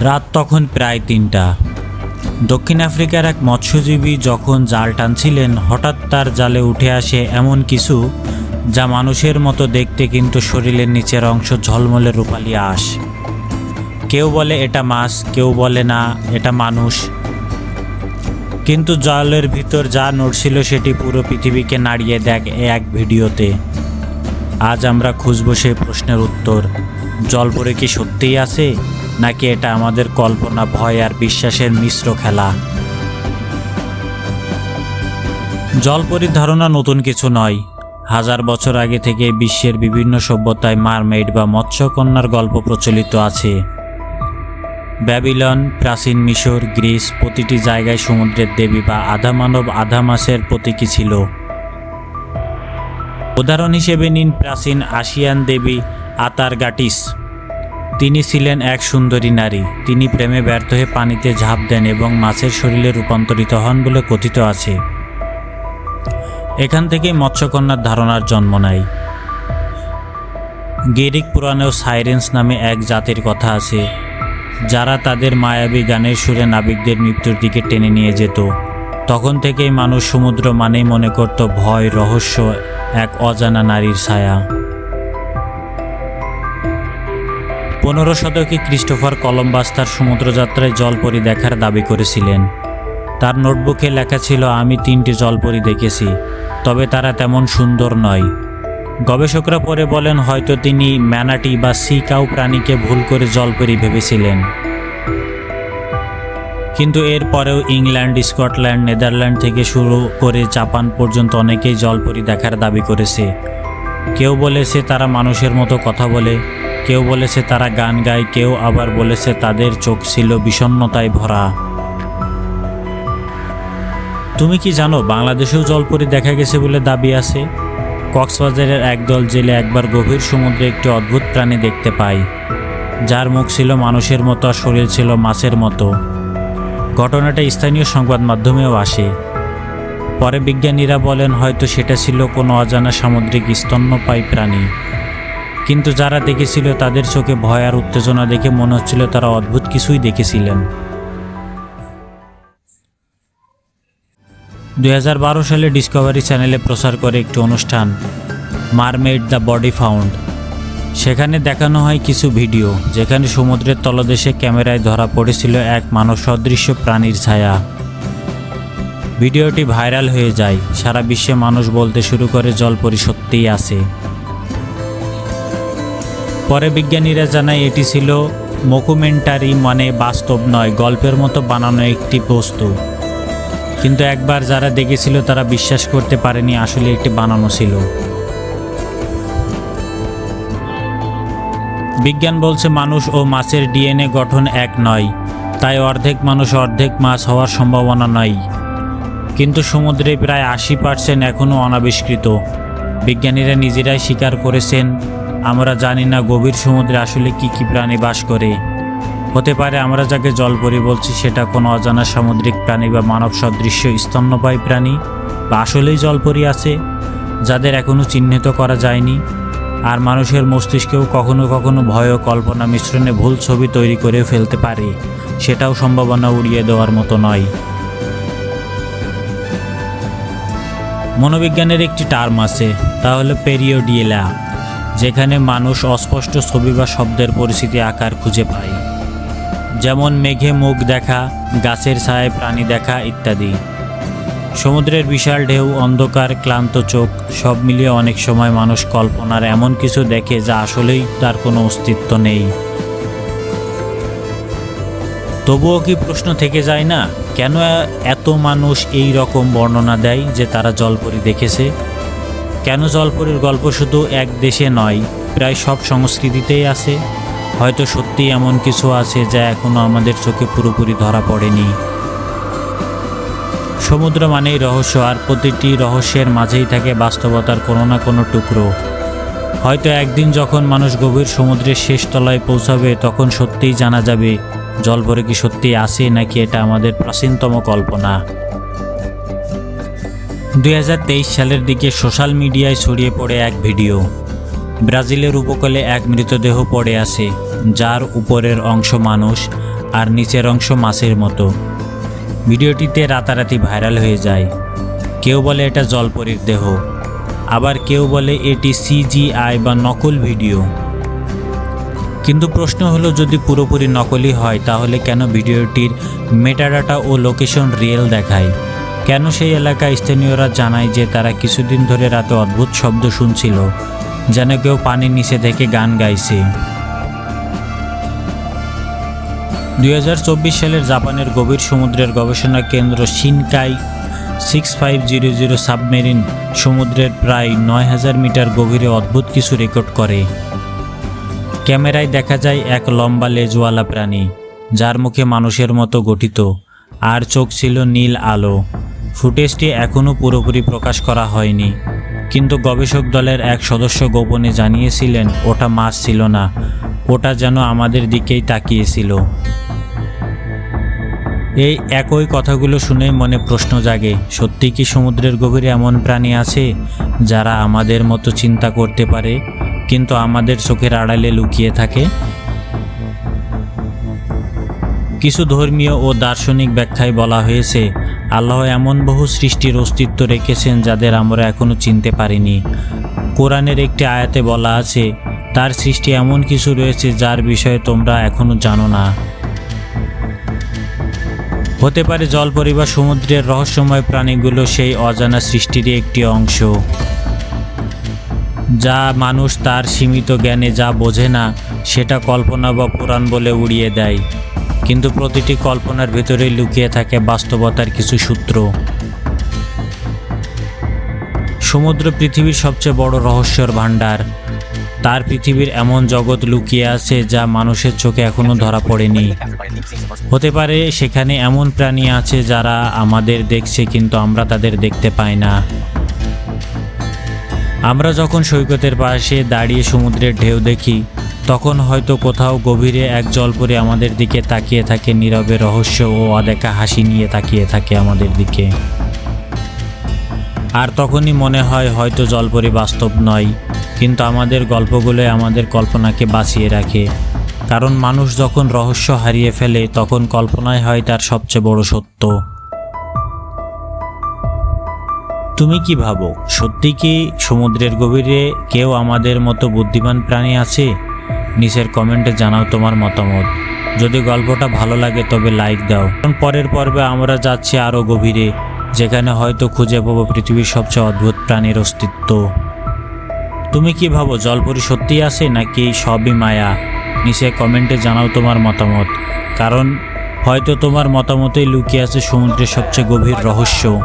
রাত তখন প্রায় তিনটা। দক্ষিণ আফ্রিকার এক মৎস্যজীবী যখন জাল টানছিলেন, হঠাৎ তার জালে উঠে আসে এমন কিছু যা মানুষের মতো দেখতে কিন্তু শরীরের নিচের অংশ ঝলমলে রূপালি আঁশ। কেউ বলে এটা মাছ, কেউ বলে না, এটা মানুষ। কিন্তু জলের ভিতর যা নড়ছিল সেটি পুরো পৃথিবীকে নাড়িয়ে দেখ এক ভিডিওতে। আজ আমরা খুঁজব সেই প্রশ্নের উত্তর। জলপরে কি সত্যিই আছে? নাকি এটা আমাদের কল্পনা, ভয় আর বিশ্বাসের মিশ্র খেলা? জলপরির ধারণা নতুন কিছু নয়। হাজার বছর আগে থেকে বিশ্বের বিভিন্ন সভ্যতায় মারমেইড বা মৎস্যকন্যার গল্প প্রচলিত আছে। ব্যাবিলন, প্রাচীন মিশর, গ্রিস প্রতিটি জায়গায় সমুদ্রের দেবী বা আধা মানব আধা মাসের প্রতীকী ছিল। উদাহরণ হিসেবে নিন প্রাচীন আসিয়ান দেবী আতারগাটিস। তিনি ছিলেন এক সুন্দরী নারী। তিনি প্রেমে ব্যর্থ হয়ে পানিতে ঝাঁপ দেন এবং মাছের শরীরে রূপান্তরিত হন বলে কথিত আছে। এখান থেকেই মৎস্যকন্যার ধারণার জন্ম নেয়। গেরিক পুরাণেও সাইরেন্স নামে এক জাতির কথা আছে, যারা তাদের মায়াবী গানের সুরে নাবিকদের মৃত্যুর দিকে টেনে নিয়ে যেত। তখন থেকেই মানুষ সমুদ্র মানেই মনে করত ভয়, রহস্য, এক অজানা নারীর ছায়া। পনেরো শতকে ক্রিস্টোফার কলম্বাস তার সমুদ্রযাত্রায় জলপরি দেখার দাবি করেছিলেন। তার নোটবুকে লেখা ছিল, আমি তিনটি জলপরি দেখেছি, তবে তারা তেমন সুন্দর নয়। গবেষকরা পরে বলেন, হয়তো তিনি ম্যানাটি বা সি কাউ প্রাণীকে ভুল করে জলপরি ভেবেছিলেন। কিন্তু এর পরেও ইংল্যান্ড, স্কটল্যান্ড, নেদারল্যান্ড থেকে শুরু করে জাপান পর্যন্ত অনেকেই জলপরি দেখার দাবি করেছে। কেউ বলেছে, তারা মানুষের মতো কথা বলে কেউ বলেছে তারা গান গায়, কেউ আবার বলেছে তাদের চোখ ছিল বিষণ্ণতায় ভরা। তুমি কি জানো, বাংলাদেশেও জলপরি দেখা গেছে বলে দাবি আছে? কক্সবাজারের একদল জেলে একবার গভীর সমুদ্রে একটি অদ্ভুত প্রাণী দেখতে পায়। যার মুখ ছিল মানুষের মতো আর শরীর ছিল মাছের মতো। ঘটনাটা স্থানীয় সংবাদ মাধ্যমেও আসে। পরে বিজ্ঞানীরা বলেন, হয়তো সেটা ছিল কোনো অজানা সামুদ্রিক স্তন্যপায়ী প্রাণী। কিন্তু যারা দেখেছিল তাদের চোখে ভয় আর উত্তেজনা দেখে মনে হচ্ছিল তারা অদ্ভুত কিছুই দেখেছিলেন। দু হাজার বারো সালে ডিসকভারি চ্যানেলে প্রচার করে একটি অনুষ্ঠান মারমেড দ্য বডি ফাউন্ড সেখানে দেখানো হয় কিছু ভিডিও, যেখানে সমুদ্রের তলদেশে ক্যামেরায় ধরা পড়েছিল এক মানব সদৃশ্য প্রাণীর ছায়া। ভিডিওটি ভাইরাল হয়ে যায়, সারা বিশ্বে মানুষ বলতে শুরু করে জলপরি সত্যিই আছে। পরে বিজ্ঞানীরা জানায়, এটি ছিল মকুমেন্টারি মানে বাস্তব নয়, গল্পের মতো বানানো একটি বস্তু। কিন্তু একবার যারা দেখেছিল, তারা বিশ্বাস করতে পারেনি আসলে একটি বানানো ছিল। বিজ্ঞান বলছে, মানুষ ও মাছের ডিএনএ গঠন এক নয়, তাই অর্ধেক মানুষ অর্ধেক মাছ হওয়ার সম্ভাবনা নাই। কিন্তু সমুদ্রে প্রায় আশি পার্সেন্ট এখনও অনাবিষ্কৃত। বিজ্ঞানীরা নিজেরাই স্বীকার করেছেন আমরা জানি না গভীর সমুদ্রে আসলে কি কি প্রাণী বাস করে। হতে পারে আমরা যাকে জলপরি বলছি, সেটা কোনো অজানা সামুদ্রিক প্রাণী বা মানব সদৃশ্য স্তন্যপায়ী প্রাণী বা আসলেই জল জলপরি আছে, যাদের এখনও চিহ্নিত করা যায়নি। আর মানুষের মস্তিষ্কেও কখনো কখনো ভয় ও কল্পনা মিশ্রণে ভুল ছবি তৈরি করে ফেলতে পারে, সেটাও সম্ভাবনা উড়িয়ে দেওয়ার মতো নয়। মনোবিজ্ঞানের একটি টার্ম আছে, তা হলো পেরিওডিয়েলা। যেখানে মানুষ অস্পষ্ট ছবি বা শব্দের পরিস্থিতি আকার খুঁজে পায়। যেমন মেঘে মুখ দেখা, গাছের ছায়ায় প্রাণী দেখা ইত্যাদি। সমুদ্রের বিশাল ঢেউ, অন্ধকার, ক্লান্ত চোখ, সব মিলিয়ে অনেক সময় মানুষ কল্পনার এমন কিছু দেখে যা আসলেই তার কোনো অস্তিত্ব নেই। তবুও কি প্রশ্ন থেকে যায় না, কেন এত মানুষ এই রকম বর্ণনা দেয় যে তারা জলপরি দেখেছে? কেন জলপরির গল্প শুধু এক দেশে নয়, প্রায় সব সংস্কৃতিতেই আছে? হয়তো সত্যি এমন কিছু আছে যা এখনও আমাদের চোখে পুরোপুরি ধরা পড়েনি। সমুদ্র মানেই রহস্য আর প্রতিটি রহস্যের মাঝেই থাকে বাস্তবতার কোনো না কোনো টুকরো। হয়তো একদিন যখন মানুষ গভীর সমুদ্রের শেষ তলায় পৌঁছাবে, তখন সত্যিই জানা যাবে জলভরে কি সত্যি আছে নাকি এটা আমাদের প্রাচীনতম কল্পনা। দুই হাজার তেইশ সালের দিকে সোশ্যাল মিডিয়ায় ছড়িয়ে পড়ে এক ভিডিও। ব্রাজিলের উপকূলে এক মৃতদেহ পড়ে আছে, যার উপরের অংশ মানুষ আর নিচের অংশ মাছের মতো। ভিডিওটিতে রাতারাতি ভাইরাল হয়ে যায়। কেউ বলে এটা জলপরীর দেহ, আবার কেউ বলে এটি সিজিআই বা নকল ভিডিও। কিন্তু প্রশ্ন হলো, যদি পুরোপুরি নকলই হয়, তাহলে কেন ভিডিওটির মেটাডাটা ও লোকেশন রিয়েল দেখায়? কেন সেই এলাকায় স্থানীয়রা জানায় যে তারা কিছুদিন ধরে রাতে অদ্ভুত শব্দ শুনছিল, যেন কেউ পানির নিচে থেকে গান গাইছে। দুই হাজার চব্বিশ সালের জাপানের গভীর সমুদ্রের গবেষণা কেন্দ্র Shinkai six five zero zero submarine সমুদ্রের প্রায় নয় হাজার মিটার গভীরে অদ্ভুত কিছু রেকর্ড করে। ক্যামেরায় দেখা যায় এক লম্বা লেজওয়ালা প্রাণী, যার মুখে মানুষের মতো গঠিত, আর চোখ ছিল নীল আলো। ফুটেজটি এখনও পুরোপুরি প্রকাশ করা হয়নি। কিন্তু গবেষক দলের এক সদস্য গোপনে জানিয়েছিলেন, ওটা মাছ ছিল না। ওটা যেন আমাদের দিকেই তাকিয়েছিল। এই একই কথাগুলো শুনে মনে প্রশ্ন জাগে, সত্যি কি সমুদ্রের গভীরে এমন প্রাণী আছে, যারা আমাদের মতো চিন্তা করতে পারে, কিন্তু আমাদের চোখের আড়ালে লুকিয়ে থাকে? কিছু ধর্মীয় ও দার্শনিক ব্যাখ্যায় বলা হয়েছে, আল্লাহ এমন বহু সৃষ্টির অস্তিত্ব রেখেছেন যাদের আমরা এখনও চিনতে পারিনি। কোরআনের একটি আয়াতে বলা আছে, তার সৃষ্টি এমন কিছু রয়েছে যার বিষয়ে তোমরা এখনও জানো না। হতে পারে জলপরি বা সমুদ্রের রহস্যময় প্রাণীগুলো সেই অজানা সৃষ্টিরই একটি অংশ। যা মানুষ তার সীমিত জ্ঞানে যা বোঝে না, সেটা কল্পনা বা পুরাণ বলে উড়িয়ে দেয়। কিন্তু প্রতিটি কল্পনার ভেতরেই লুকিয়ে থাকে বাস্তবতার কিছু সূত্র। সমুদ্র পৃথিবীর সবচেয়ে বড় রহস্যর ভাণ্ডার। তার পৃথিবীর এমন জগৎ লুকিয়ে আছে যা মানুষের চোখে এখনও ধরা পড়েনি। হতে পারে সেখানে এমন প্রাণী আছে যারা আমাদের দেখছে কিন্তু আমরা তাদের দেখতে পাই না। আমরা যখন সৈকতের পাশে দাঁড়িয়ে সমুদ্রের ঢেউ দেখি তখন হয়তো কোথাও গভীরে এক জলপরি আমাদের দিকে তাকিয়ে থাকে নীরবে রহস্য ও অদেখা হাসি নিয়ে তাকিয়ে থাকে আমাদের দিকে। আর তখনই মনে হয় হয়তো জল জলপরি বাস্তব নয়, কিন্তু আমাদের গল্পগুলো আমাদের কল্পনাকে বাঁচিয়ে রাখে। কারণ মানুষ যখন রহস্য হারিয়ে ফেলে, তখন কল্পনায় হয় তার সবচেয়ে বড় সত্য। তুমি কি ভাবো, সত্যি কি সমুদ্রের গভীরে কেউ আমাদের মতো বুদ্ধিমান প্রাণী আছে? নিচের কমেন্টে জানাও তোমার মতামত। যদি গল্পটা ভালো লাগে তবে লাইক দাও। কারণ পরের পর্বে আমরা যাচ্ছি আরও গভীরে, যেখানে হয়তো খুঁজে পাবো পৃথিবীর সবচেয়ে অদ্ভুত প্রাণীর অস্তিত্ব। তুমি কি ভাবো জলপরি সত্যি আছে নাকি সবই মায়া? নিচে কমেন্টে জানাও তোমার মতামত। কারণ হয়তো তোমার মতামতেই লুকিয়ে আছে সমুদ্রের সবচেয়ে গভীর রহস্য।